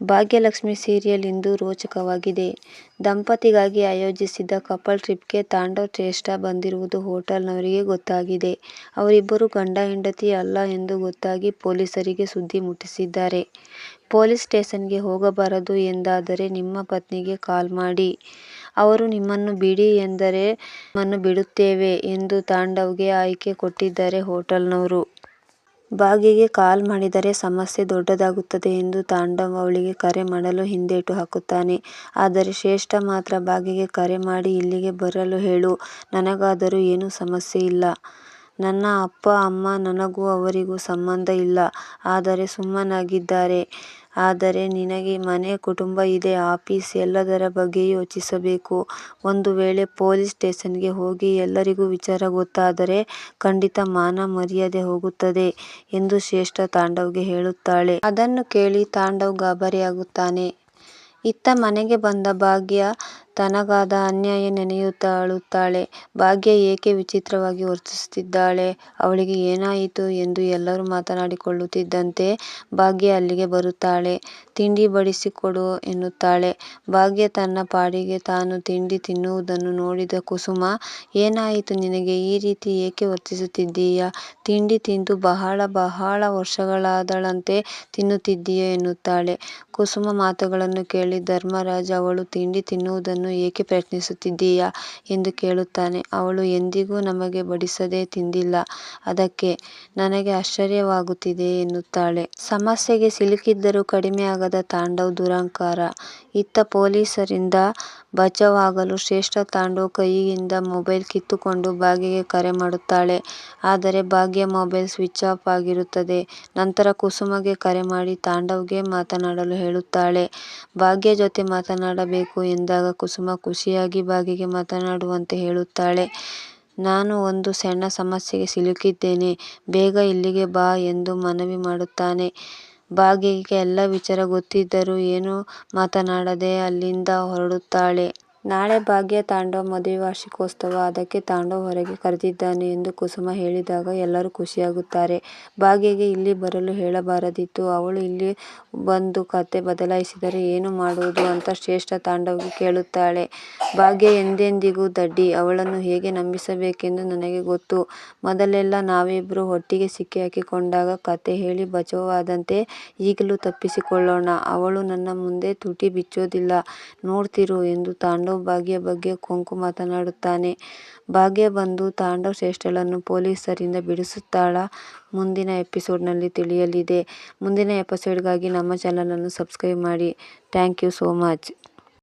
Bhagyalakshmi serial ಇಂದು ರೋಚಕವಾಗಿದೆ. ದಂಪತಿಗಾಗಿ ಆಯೋಜಿಸಿದ್ದ couple ಟ್ರಿಪ್ಗೆ ತಾಂಡವ್ ಶ್ರೇಷ್ಠ ಬಂದಿರುವುದು ಹೋಟೆಲ್ನವರಿಗೆ ಗೊತ್ತಾಗಿದೆ. ಅವರಿಬ್ಬರು ಗಂಡ-ಹೆಂಡತಿ ಅಲ್ಲ ಎಂದು ಗೊತ್ತಾಗಿ ಪೊಲೀಸರಿಗೆ ಸುದ್ದಿ ಮುಟ್ಟಿಸಿದ್ದಾರೆ. ಪೊಲೀಸ್ ಸ್ಟೇಷನ್ಗೆ ಹೋಗಬಾರದು ಎಂದಾದರೆ ನಿಮ್ಮ ಪತ್ನಿಗೆ ಕಾಲ್ ಮಾಡಿ. ಅವರು ನಿಮ್ಮನ್ನು ಬಿಡಿ ಎಂದರೆ ನಿಮ್ಮನ್ನು ಬಿಡುತ್ತೇವೆ ಎಂದು ತಾಂಡವ್ಗೆ ಆಯ್ಕೆ ಕೊಟ್ಟಿದ್ದಾರೆ ಹೋಟೆಲ್ನವರು. ಭಾಗ್ಯಗೆ ಕಾಲ್ ಮಾಡಿದರೆ ಸಮಸ್ಯೆ ದೊಡ್ಡದಾಗುತ್ತದೆ ಎಂದು ತಾಂಡವ್ ಅವಳಿಗೆ ಕರೆ ಮಾಡಲು ಹಿಂದೇಟು ಹಾಕುತ್ತಾನೆ. ಆದರೆ ಶ್ರೇಷ್ಠ ಮಾತ್ರ ಭಾಗ್ಯಗೆ ಕರೆ ಮಾಡಿ ಇಲ್ಲಿಗೆ ಬರಲು ಹೇಳು. ನನಗಾದರೂ ಏನೂ ಸಮಸ್ಯೆ ಇಲ್ಲ. ನನ್ನ ಅಪ್ಪ, ಅಮ್ಮ ನನಗೂ ಅವರಿಗೂ ಸಂಬಂಧ ಇಲ್ಲ ಆದರೆ ಸುಮ್ಮನಾಗಿದ್ದಾರೆ. ಆದರೆ ನಿನಗೆ ಮನೆ, ಕುಟುಂಬ ಇದೆ, ಆಫೀಸ್ ಎಲ್ಲದರ ಬಗ್ಗೆಯೂ ಯೋಚಿಸಬೇಕು. ಒಂದು ವೇಳೆ ಪೊಲೀಸ್ ಸ್ಟೇಷನ್ಗೆ ಹೋಗಿ ಎಲ್ಲರಿಗೂ ವಿಚಾರ ಗೊತ್ತಾದರೆ ಖಂಡಿತ ಮಾನ ಮರ್ಯಾದೆ ಹೋಗುತ್ತದೆ ಎಂದು ಶ್ರೇಷ್ಠ ತಾಂಡವ್ಗೆ ಹೇಳುತ್ತಾಳೆ. ಅದನ್ನು ಕೇಳಿ ತಾಂಡವ್ ಗಾಬರಿಯಾಗುತ್ತಾನೆ. ಇತ್ತ ಮನೆಗೆ ಬಂದ ಭಾಗ್ಯ ತನಗಾದ ಅನ್ಯಾಯ ನೆನೆಯುತ್ತಾ ಅಳುತ್ತಾಳೆ. ಭಾಗ್ಯ ಏಕೆ ವಿಚಿತ್ರವಾಗಿ ವರ್ತಿಸುತ್ತಿದ್ದಾಳೆ. ಅವಳಿಗೆ ಏನಾಯಿತು ಎಂದು ಎಲ್ಲರೂ ಮಾತನಾಡಿಕೊಳ್ಳುತ್ತಿದ್ದಂತೆ ಭಾಗ್ಯ ಅಲ್ಲಿಗೆ ಬರುತ್ತಾಳೆ. ತಿಂಡಿ ಬಡಿಸಿಕೊಡು ಎನ್ನುತ್ತಾಳೆ. ಭಾಗ್ಯ ತನ್ನ ಪಾಡಿಗೆ ತಾನು ತಿಂಡಿ ತಿನ್ನುವುದನ್ನು ನೋಡಿದ ಕುಸುಮ, ಏನಾಯಿತು ನಿನಗೆ ಈ ರೀತಿ ಏಕೆ ವರ್ತಿಸುತ್ತಿದ್ದೀಯ. ತಿಂಡಿ ತಿಂದು ಬಹಳ ಬಹಳ ವರ್ಷಗಳಾದಳಂತೆ ತಿನ್ನುತ್ತಿದ್ದೀಯ ಎನ್ನುತ್ತಾಳೆ. ಕುಸುಮ ಮಾತುಗಳನ್ನು ಕೇಳಿ ಧರ್ಮರಾಜ್ ಅವಳು ತಿಂಡಿ ತಿನ್ನುವುದನ್ನು ಏಕೆ ಪ್ರಯತ್ನಿಸುತ್ತಿದ್ದೀಯಾ ಎಂದು ಕೇಳುತ್ತಾನೆ. ಅವಳು ಎಂದಿಗೂ ನಮಗೆ ಬಡಿಸದೆ ತಿಂದಿಲ್ಲ ಅದಕ್ಕೆ. ನನಗೆ ಆಶ್ಚರ್ಯವಾಗುತ್ತಿದೆ ಎನ್ನುತ್ತಾಳೆ. ಸಮಸ್ಯೆಗೆ ಸಿಲುಕಿದ್ದರೂ ಕಡಿಮೆಯಾಗದ ತಾಂಡವ್ ದುರಹಂಕಾರ. ಇತ್ತ ಪೊಲೀಸರಿಂದ ಬಚಾವಾಗಲು ಶ್ರೇಷ್ಠ ತಾಂಡವ್ ಕೈಯಿಂದ ಮೊಬೈಲ್ ಕಿತ್ತುಕೊಂಡು ಭಾಗ್ಯಗೆ ಕರೆ ಮಾಡುತ್ತಾಳೆ. ಆದರೆ ಭಾಗ್ಯ ಮೊಬೈಲ್ ಸ್ವಿಚ್ ಆಫ್ ಆಗಿರುತ್ತದೆ. ನಂತರ ಕುಸುಮಗೆ ಕರೆ ಮಾಡಿ ತಾಂಡವ್ಗೆ ಮಾತನಾಡಲು ಹೇಳುತ್ತಾಳೆ. ಭಾಗ್ಯ ಜೊತೆ ಮಾತನಾಡಬೇಕು ಎಂದಾಗ ಕುಸುಮ ಖುಷಿಯಾಗಿ ಬಾಗಿಗೆ ಮಾತನಾಡುವಂತೆ ಹೇಳುತ್ತಾಳೆ. ನಾನು ಒಂದು ಸಣ್ಣ ಸಮಸ್ಯೆಗೆ ಸಿಲುಕಿದ್ದೇನೆ ಬೇಗ ಇಲ್ಲಿಗೆ ಬಾ ಎಂದು ಮನವಿ ಮಾಡುತ್ತಾನೆ. ಬಾಗಿಗೆ ಎಲ್ಲ ವಿಚಾರ ಗೊತ್ತಿದ್ದರೂ ಏನೂ ಮಾತನಾಡದೆ ಅಲ್ಲಿಂದ ಹೊರಡುತ್ತಾಳೆ. ನಾಳೆ ಭಾಗ್ಯ ತಾಂಡವ್ ಮದುವೆ ವಾರ್ಷಿಕೋತ್ಸವ. ಅದಕ್ಕೆ ತಾಂಡವ್ ಹೊರಗೆ ಕರೆದಿದ್ದಾನೆ ಎಂದು ಕುಸುಮ ಹೇಳಿದಾಗ ಎಲ್ಲರೂ ಖುಷಿಯಾಗುತ್ತಾರೆ. ಭಾಗ್ಯಗೆ ಇಲ್ಲಿ ಬರಲು ಹೇಳಬಾರದಿತ್ತು. ಅವಳು ಇಲ್ಲಿ ಬಂದು ಕಥೆ ಬದಲಾಯಿಸಿದರೆ ಏನು ಮಾಡುವುದು ಅಂತ ಶ್ರೇಷ್ಠ ತಾಂಡವ್ಗೆ ಕೇಳುತ್ತಾಳೆ. ಭಾಗ್ಯ ಎಂದೆಂದಿಗೂ ದಡ್ಡಿ. ಅವಳನ್ನು ಹೇಗೆ ನಂಬಿಸಬೇಕೆಂದು ನನಗೆ ಗೊತ್ತು. ಮೊದಲೆಲ್ಲ ನಾವಿಬ್ಬರು ಒಟ್ಟಿಗೆ ಸಿಕ್ಕಿಹಾಕಿಕೊಂಡಾಗ ಕಥೆ ಹೇಳಿ ಬಚಾವಾದಂತೆ ಈಗಲೂ ತಪ್ಪಿಸಿಕೊಳ್ಳೋಣ. ಅವಳು ನನ್ನ ಮುಂದೆ ತುಟಿ ಬಿಚ್ಚೋದಿಲ್ಲ ನೋಡ್ತಿರು ಎಂದು ತಾಂಡವ್ ಭಾಗ್ಯ ಬಗ್ಗೆ ಕೊಂಕು ಮಾತನಾಡುತ್ತಾನೆ. ಭಾಗ್ಯ ಬಂದು ತಾಂಡವ್ ಶ್ರೇಷ್ಠಳನ್ನು ಪೊಲೀಸರಿಂದ ಬಿಡಿಸುತ್ತಾಳ ಮುಂದಿನ ಎಪಿಸೋಡ್ನಲ್ಲಿ ತಿಳಿಯಲಿದೆ. ಮುಂದಿನ ಎಪಿಸೋಡ್ಗಾಗಿ ನಮ್ಮ ಚಾನೆಲ್ ಅನ್ನು ಸಬ್ಸ್ಕ್ರೈಬ್ ಮಾಡಿ. Thank you so much.